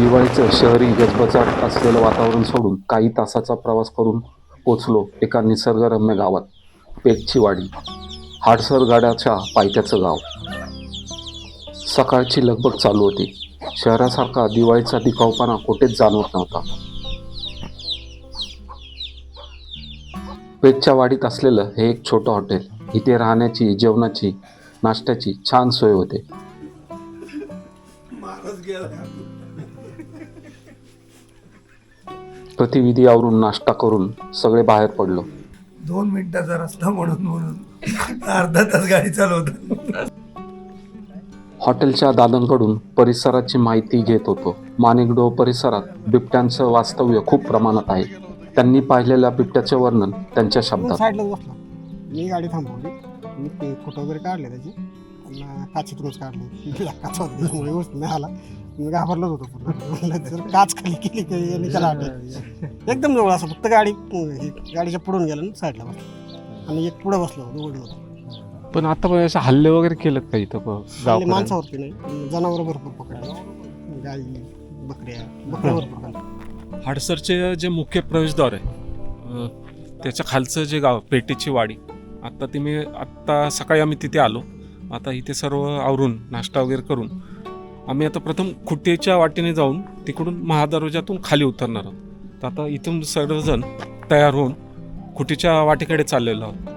दिवाळीचं शहरी गजबजाट असलेलं वातावरण सोडून काही तासाचा प्रवास करून पोचलो एका निसर्गरम्य गावात पेठची वाडी हाडसर गाड्याच्या पायथ्याचं गाव. सकाळची लगबग चालू होती. शहरासारखा दिवाळीचा दिखावपणा कुठेच जाणवत नव्हता. पेठच्या वाडीत असलेलं हे एक छोटं हॉटेल. इथे राहण्याची जेवणाची नाश्त्याची छान सोय होते. प्रतिविधी आवरून नाश्ता करून सगळे बाहेर पडलो. दोन मिनिटाचा रस्ता म्हणून म्हणून. अर्धा तास गाडी चालवतो हॉटेलच्या दादांकडून परिसराची माहिती घेत होतो. माणिकडो परिसरात बिबट्यांचं वास्तव्य खूप प्रमाणात आहे. त्यांनी पाहिलेल्या बिबट्याचे वर्णन त्यांच्या शब्दात. साईडलाच बसलो. मी गाडी थांबवली. मी ते फोटो वगैरे काढले त्याचे. आणि काचेतूनच काढले. काच नाही आला. मी घाबरलोच होतो पूर्ण. म्हणलं जर काच खाली केली की यांनी त्याला एकदम जवळ असं फक्त गाडी हे गाडीच्या पुढून गेलं आणि साईडला बसलो. आणि एक पुढे बसलो दोघं होतो पण आता पण असे हल्ले वगैरे केलेत का इथं प- हल्ली गावकऱ्यांनी? माणसावरती नाही. जनावर भरपूर पकडले. गाई बकऱ्या बकऱ्या भरपूर खाल्ल्या. हाडसरचे जे मुख्य प्रवेशद्वार आहे अ, त्याच्या खालचं जे गाव पेटीची वाडी आत्ता ती मी आत्ता सकाळी आम्ही तिथे आलो. आता इथे सर्व आवरून नाश्ता वगैरे करून आम्ही आता प्रथम खुट्टेच्या वाटेने जाऊन तिकडून महादरवाजातून खाली उतरणार आहोत. तर आता इथून सर्वजण तयार होऊन खुटीच्या वाटेकडे चाललेलो आहोत.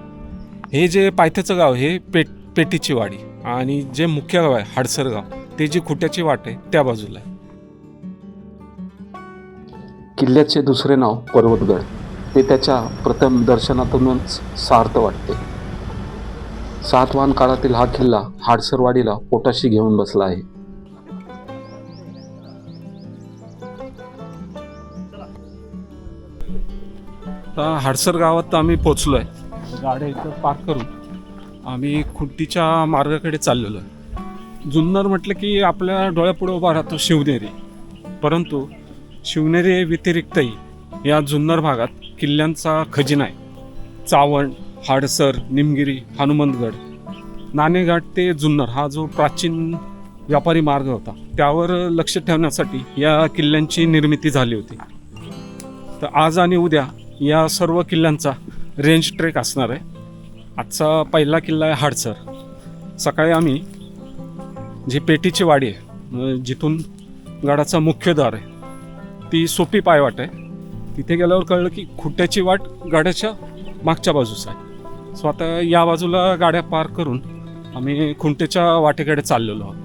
हे जे पायथ्याचं गाव हे पेट पेटीची वाडी आणि जे मुख्य गाव आहे हाडसर गाव ते जी खुट्याची वाट आहे त्या बाजूला आहे. किल्ल्याचे दुसरे नाव पर्वतगड. ते त्याच्या प्रथम दर्शनातूनच सार्थ वाटते. सातवाहन काळातील हा किल्ला हाडसरवाडीला पोटाशी घेऊन बसला आहे. आता हाडसर गावात आम्ही पोचलो आहे गाड्या इथं पार्क करून आम्ही खुट्टीच्या मार्गाकडे चाललेलो आहे. जुन्नर म्हटलं की आपल्या डोळ्यापुढे उभा राहतो शिवनेरी. परंतु शिवनेरी व्यतिरिक्तही या जुन्नर भागात किल्ल्यांचा खजिना आहे. चावण हाडसर निमगिरी हनुमंतगड नाणेघाट ते जुन्नर हा जो प्राचीन व्यापारी मार्ग होता त्यावर लक्ष ठेवण्यासाठी या किल्ल्यांची निर्मिती झाली होती. तर आज आणि उद्या या सर्व किल्ल्यांचा रेंज ट्रेक असणार आहे. आजचा पहिला किल्ला आहे हाडसर. सकाळी आम्ही जी पेटीची वाडी आहे म्हणजे जिथून गडाचा मुख्य द्वार आहे ती सोपी पायवाट आहे. तिथे गेल्यावर कळलं की खुट्ट्याची वाट गाड्याच्या मागच्या बाजूस आहे. सो आता या बाजूला गाड्या पार करून आम्ही खुंटेच्या वाटेकडे चाललेलो आहोत.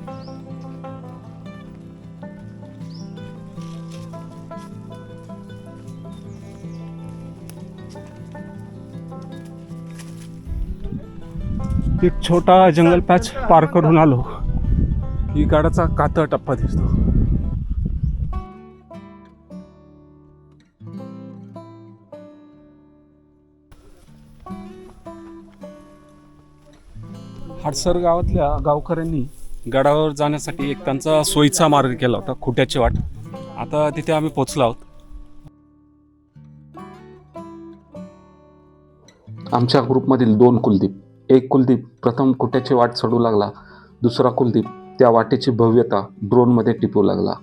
एक छोटा जंगल पॅच पार करून आलो. की गाडाचा कातळ टप्पा दिसतो. हाडसर गावातल्या गावकऱ्यांनी गडावर जाण्यासाठी एक त्यांचा सोयीचा मार्ग केला होता खुट्याची वाट. आता तिथे आम्ही पोचलो आहोत. आमच्या ग्रुपमधील दोन कुलदीप. एक कुलदीप प्रथम कुट्याची वाट चढू लागला? दुसरा कुलदीप त्या वाटेची भव्यता ड्रोनमध्ये टिपू लागला.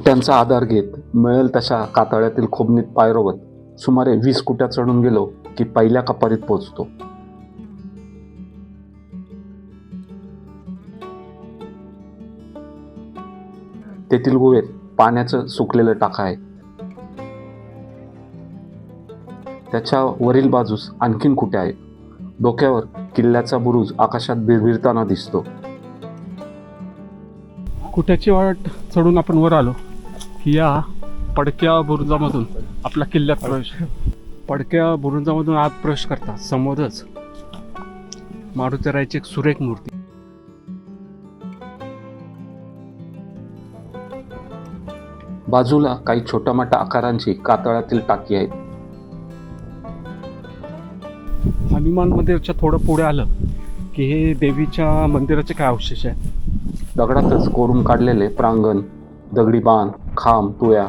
कुट्यांचा आधार घेत मिळेल तशा कातळ्यातील खोबणीत पायरोवत सुमारे वीस कुट्या चढून गेलो की पहिल्या कपारीत पोचतो तेथील गुहेत पाण्याचं सुकलेलं टाका आहे. त्याच्या वरील बाजूस आणखीन कुट्या आहेत. डोक्यावर किल्ल्याचा बुरुज आकाशात बिरबिरताना दिसतो. कुट्याची वाट चढून आपण वर आलो. या पडक्या बुरुजामधून आपला किल्ल्यात प्रवेश. पडक्या बुरुंजामधून आत प्रवेश करता समोरच मारुतीरायाची एक सुरेख मूर्ती. बाजूला काही छोट्या मोठ्या आकारांची कातळातील टाकी आहेत. हनुमान मंदिराच्या थोडं पुढे आलं की हे देवीच्या मंदिराचे काय अवशेष आहे दगडातच कोरून काढलेले प्रांगण दगडी बांध खांब तुळ्या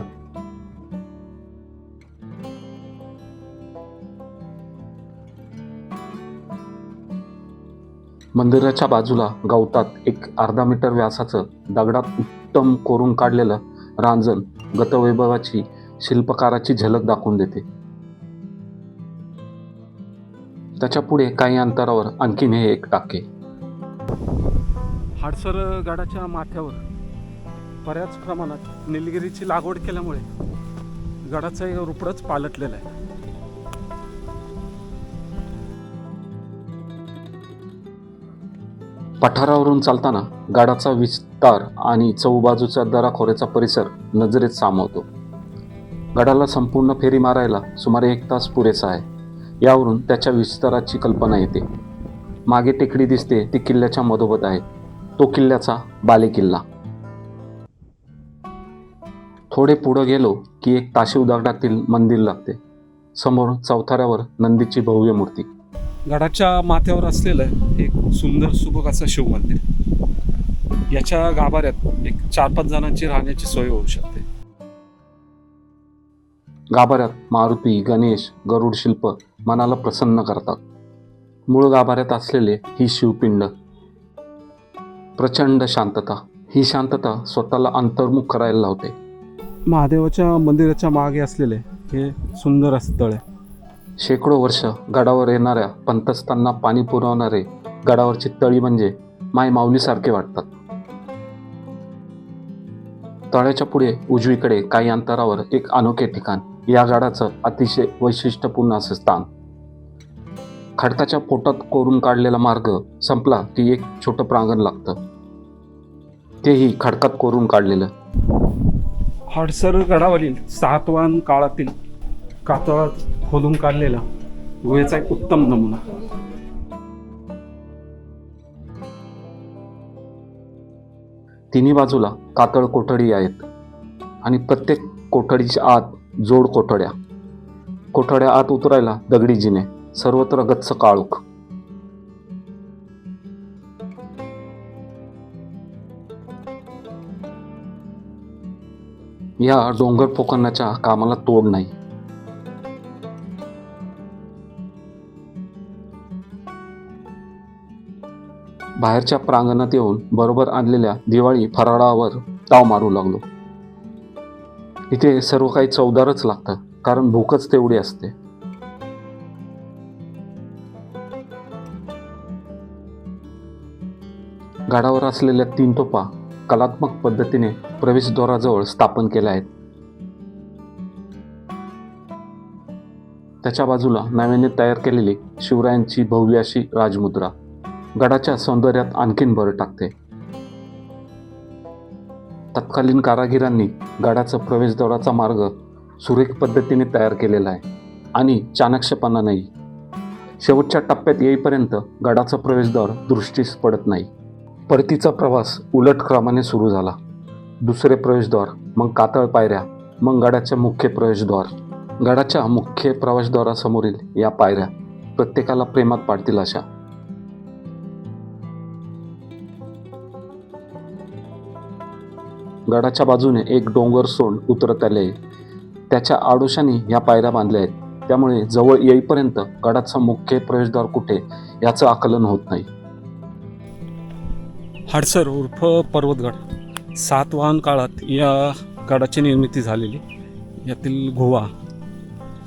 मंदिराच्या बाजूला गवतात एक अर्धा मीटर व्यासाचं दगडात उत्तम कोरून काढलेलं रांजण गतवैभवाची शिल्पकाराची झलक दाखवून देते. त्याच्या पुढे काही अंतरावर आणखीन हे एक टाके. हाडसर गडाच्या माथ्यावर बऱ्याच प्रमाणात निलगिरीची लागवड केल्यामुळे गडाचं एक रुपडच पालटलेलं आहे. पठारावरून चालताना गाडाचा विस्तार आणि चौबाजूचा दराखोऱ्याचा परिसर नजरेत सामावतो. गडाला संपूर्ण फेरी मारायला सुमारे एक तास पुरेसा आहे. यावरून त्याच्या विस्ताराची कल्पना येते. मागे टेकडी दिसते ती किल्ल्याच्या मधोमध आहे. तो किल्ल्याचा बालेकिल्ला. थोडे पुढं गेलो की एक ताशीव दगडातील मंदिर लागते. समोर चौथाऱ्यावर नंदीची भव्य मूर्ती. गडाच्या माथ्यावर असलेलं एक सुंदर सुबक असं शिवमंदिर याच्या गाभाऱ्यात एक चार पाच जणांची राहण्याची सोय होऊ शकते. गाभाऱ्यात मारुती गणेश गरुड शिल्प मनाला प्रसन्न करतात. मूळ गाभाऱ्यात असलेले ही शिवपिंड. प्रचंड शांतता. ही शांतता स्वतःला अंतर्मुख करायला लावते. महादेवाच्या मंदिराच्या मागे असलेले हे सुंदर स्थळ आहे शेकडो वर्ष गडावर येणाऱ्या पंतस्थांना पाणी पुरवणारे गडावरची तळी म्हणजे माय माऊलीसारखे वाटतात. तळ्याच्या पुढे उजवीकडे काही अंतरावर एक अनोखे ठिकाण. या गडाचं अतिशय वैशिष्ट्यपूर्ण असे स्थान. खडकाच्या पोटात कोरून काढलेला मार्ग संपला की एक छोटं प्रांगण लागतं. तेही खडकात कोरून काढलेलं. हडसर गडावरील सातवान काळातील कातळात खोदून काढलेला गुहेचा एक उत्तम नमुना. तिन्ही बाजूला कातळ कोठडी आहेत आणि प्रत्येक कोठडीच्या आत जोड कोठड्या. कोठड्या आत उतरायला दगडी जिने सर्वत्र गच्च काळोख. या डोंगर पोखरण्याच्या कामाला तोड नाही. बाहेरच्या प्रांगणात येऊन बरोबर आणलेल्या दिवाळी फराळावर ताव मारू लागलो. इथे सर्व काही चवदारच लागतं कारण भूकच तेवढी असते. गाडावर असलेल्या तीन तोपा कलात्मक पद्धतीने प्रवेशद्वाराजवळ स्थापन केल्या आहेत. त्याच्या बाजूला नव्याने तयार केलेली शिवरायांची भव्य अशी राजमुद्रा. गडाच्या सौंदर्यात आणखीन भर टाकते. तत्कालीन कारागिरांनी गडाचा प्रवेशद्वाराचा मार्ग सुरेख पद्धतीने तयार केलेला आहे आणि चाणक्षपणा नाही शेवटच्या टप्प्यात येईपर्यंत गडाचं प्रवेशद्वार दृष्टीस पडत नाही. परतीचा प्रवास उलट क्रमाने सुरू झाला. दुसरे प्रवेशद्वार मग कातळ पायऱ्या मग गडाच्या मुख्य प्रवेशद्वार. गडाच्या मुख्य प्रवेशद्वारासमोरील या पायऱ्या प्रत्येकाला प्रेमात पाडतील अशा. गडाच्या बाजूने एक डोंगर सोंड उतरत आले त्याच्या आडोशाने ह्या पायऱ्या बांधल्या आहेत. त्यामुळे जवळ येईपर्यंत गडाचा मुख्य प्रवेशद्वार कुठे याचं आकलन होत नाही. हडसर उर्फ पर्वतगड. सातवाहन काळात या गडाची निर्मिती झालेली. यातील गुहा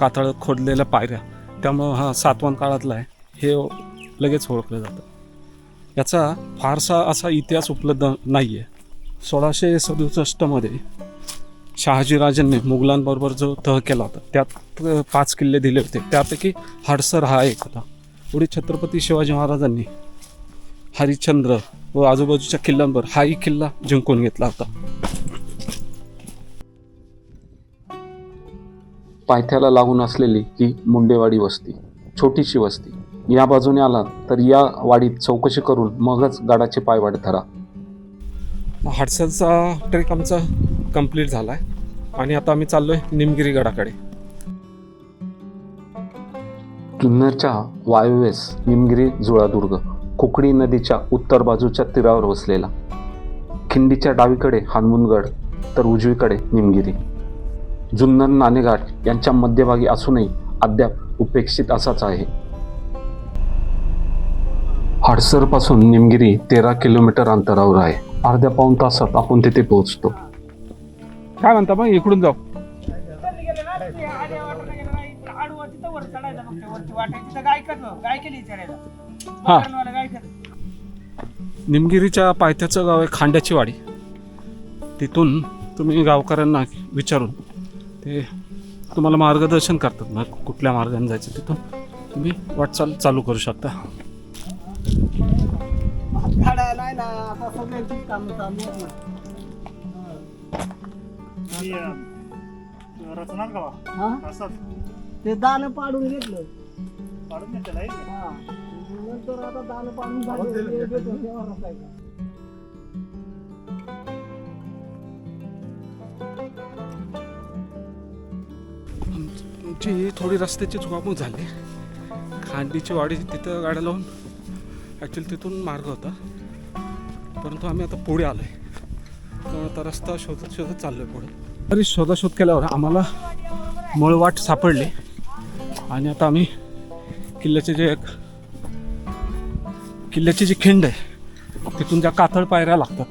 कातळ खोदलेल्या पायऱ्या त्यामुळं हा सातवाहन काळातला आहे हे लगेच ओळखलं जातं. याचा फारसा असा इतिहास उपलब्ध नाही आहे सोळाशे सदुसष्टमध्ये शहाजीराजांनी मुघलांबरोबर जो तह केला होता त्यात पाच किल्ले दिले होते. त्यापैकी हडसर हा एक होता. पुढे छत्रपती शिवाजी महाराजांनी हरिश्चंद्र व आजूबाजूच्या किल्ल्यांवर हाही किल्ला जिंकून घेतला होता. पायथ्याला लागून असलेली ही मुंडेवाडी वस्ती छोटीशी वस्ती. या बाजूने आलात तर या वाडीत चौकशी करून मगच गाडाचे पायवाट धरा. हडसरचा ट्रेक आमचा कंप्लीट झाला आहे आणि आता आम्ही चाललोय निमगिरी गडाकडे. जुन्नरच्या वायव्येस निमगिरी जुळादुर्ग. कोकणी नदीच्या उत्तर बाजूच्या तीरावर वसलेला. खिंडीच्या डावीकडे हानमुनगड तर उजवीकडे निमगिरी. जुन्नर नाणेघाट यांच्या मध्यभागी असूनही अद्याप उपेक्षित असाच आहे. हडसरपासून निमगिरी तेरा किलोमीटर अंतरावर आहे. अर्ध्या पाऊण तासात आपण तिथे पोहोचतो. काय म्हणता मग? इकडून जाऊ. हा. निमगिरीच्या पायथ्याचं गाव आहे खांड्याची वाडी तिथून तुम्ही गावकऱ्यांना विचारून ते तुम्हाला मार्गदर्शन करतात मग कुठल्या मार्गाने जायचं तिथून. तुम्ही वाटचाल चालू करू शकता. ना ना? ते दान पाडून घेतलं. हा. नंतर आता झालं. आमची थोडी रस्त्याची चुकामूक झाली. खांडीची वाडी तिथं गाड्या लावून ॲक्च्युली तिथून मार्ग होता. परंतु आम्ही आता पुढे आलो आहे तर आता रस्ता शोधत शोधत चाललो आहे पुढे. तरी शोधाशोध केल्यावर आम्हाला मळवाट सापडली. आणि आता आम्ही किल्ल्याचे जे एक किल्ल्याची जी खिंड आहे तिथून ज्या कातळ पायऱ्या लागतात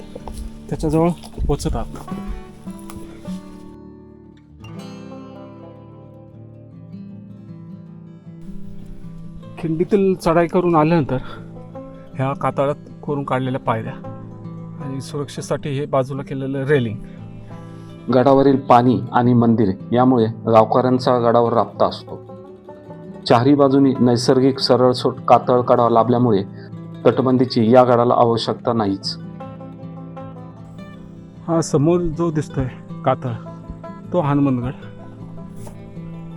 त्याच्याजवळ पोचत आहोत. खिंडीतील चढाई करून आल्यानंतर ह्या कातळात करून काढलेल्या पायऱ्या आणि सुरक्षेसाठी हे बाजूला केलेलं रेलिंग. गडावरील पाणी आणि मंदिर यामुळे गावकऱ्यांचा गडावर राबता असतो. चारही बाजूनी नैसर्गिक सरळसोट कातळ काढावा लाभल्यामुळे तटबंदीची या गडाला आवश्यकता नाहीच. हा समोर जो दिसतोय कातळ तो हनुमानगड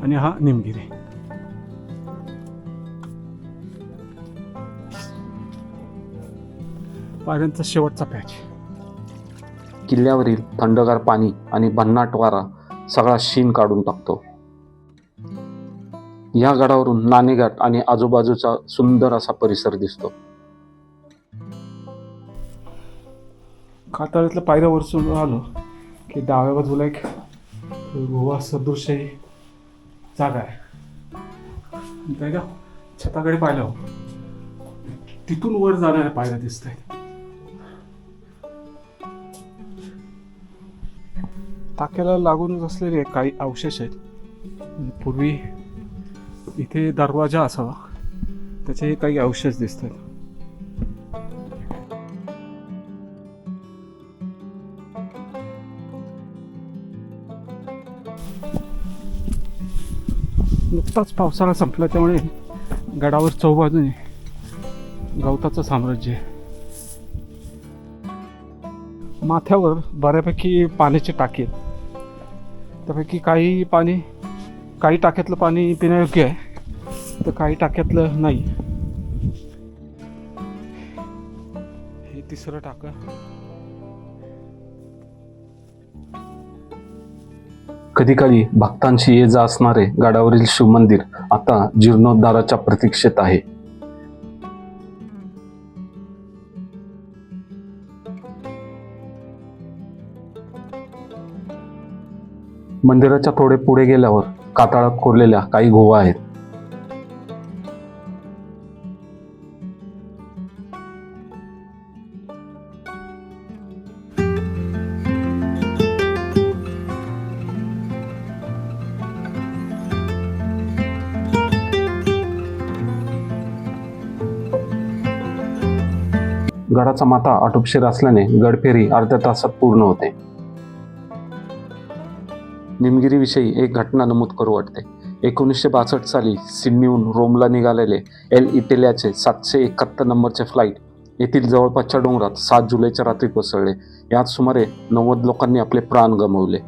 आणि हा निमगिरी. पायऱ्यांचा शेवटचा पॅच. किल्ल्यावरील थंडगार पाणी आणि भन्नाट वारा सगळा शीन काढून टाकतो. या गडावरून नाणेघाट आणि आजूबाजूचा सुंदर असा परिसर दिसतो. कातळातल्या पायऱ्यावर चढून आलो. की डाव्या बाजूला एक गोवा सदृश जागा आहे. काय का छताकडे पाहिलं हो. तिथून वर जाणाऱ्या पायऱ्या दिसत आहेत टाक्याला लागूनच असलेले काही अवशेष आहेत. पूर्वी इथे दरवाजा असावा. त्याचे काही अवशेष दिसत नुकताच पावसाळा संपला त्यामुळे गडावर चौबाजूने गवताचं साम्राज्य आहे. माथ्यावर बऱ्यापैकी पाण्याची टाकी आहेत. त्यापैकी काही पाणी काही टाक्यातलं पाणी पिण्यायोग्य आहे तर काही टाक्यातलं नाही. हे तिसरं टाकं. कधीकाळी भक्तांशी ये जा असणारे गडावरील शिवमंदिर आता जीर्णोद्धाराच्या प्रतीक्षेत आहे. मंदिराच्या थोडे पुढे गेल्यावर कातळात कोरलेल्या काही गोवा आहेत. गडाचा माथा आटोपशीर असल्याने गडफेरी अर्ध्या तासात पूर्ण होते. निमगिरीविषयी एक घटना नमूद करू वाटते. एकोणीसशे बासष्ट साली सिडनीहून रोमला निघालेले एल इटेलियाचे सातशे एकाहत्तर नंबरचे फ्लाईट येथील जवळपासच्या डोंगरात सात जुलैच्या रात्री कोसळले. यात सुमारे नव्वद लोकांनी आपले प्राण गमावले.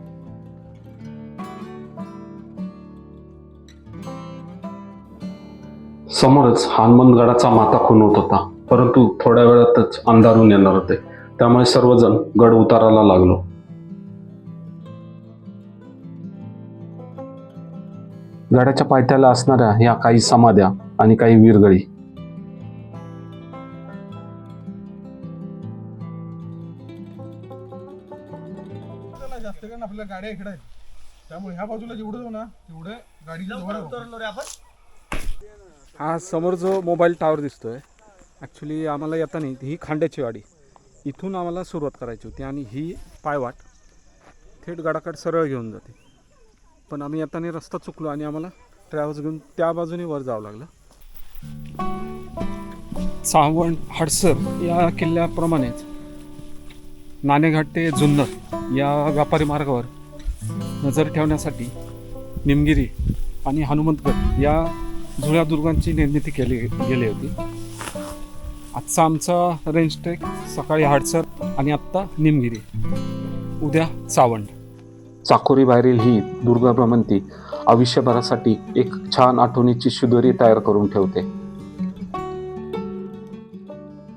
समोरच हनुमंतगडाचा माता खुणवत होता. परंतु थोड्या वेळातच अंधारून येणार होते. त्यामुळे सर्वजण गड उतारायला लागलो. गडाच्या पायथ्याला असणाऱ्या या काही समाध्या आणि काही वीरगळी. जास्त कारण आपल्या गाड्या इकडे आहेत. त्यामुळे ह्या बाजूला जेवढं जाऊ ना तेवढं गाडीच्या जवळ हा समोर जो मोबाईल टावर दिसतोय ॲक्च्युली आम्हाला येताना ही खांड्याची वाडी. इथून आम्हाला सुरुवात करायची होती आणि ही पायवाट थेट गडाकड सरळ घेऊन जाते. पण आम्ही येताना रस्ता चुकलो आणि आम्हाला ट्रॅव्हल्स घेऊन त्या बाजूने वर जावं लागलं. सावण हडसर या किल्ल्याप्रमाणेच नाणेघाट ते जुन्नर या व्यापारी मार्गावर नजर ठेवण्यासाठी निमगिरी आणि हनुमंतगड या जुळ्या दुर्गांची निर्मिती केली गेली होती. आजचा आमचा रेंज ट्रेक सकाळी हाडसर आणि आत्ता निमगिरी. उद्या चावंड चाकोरी बाहेरील ही दुर्गा भ्रमंती आयुष्यभरासाठी एक छान आठवणीची शिदोरी तयार करून ठेवते.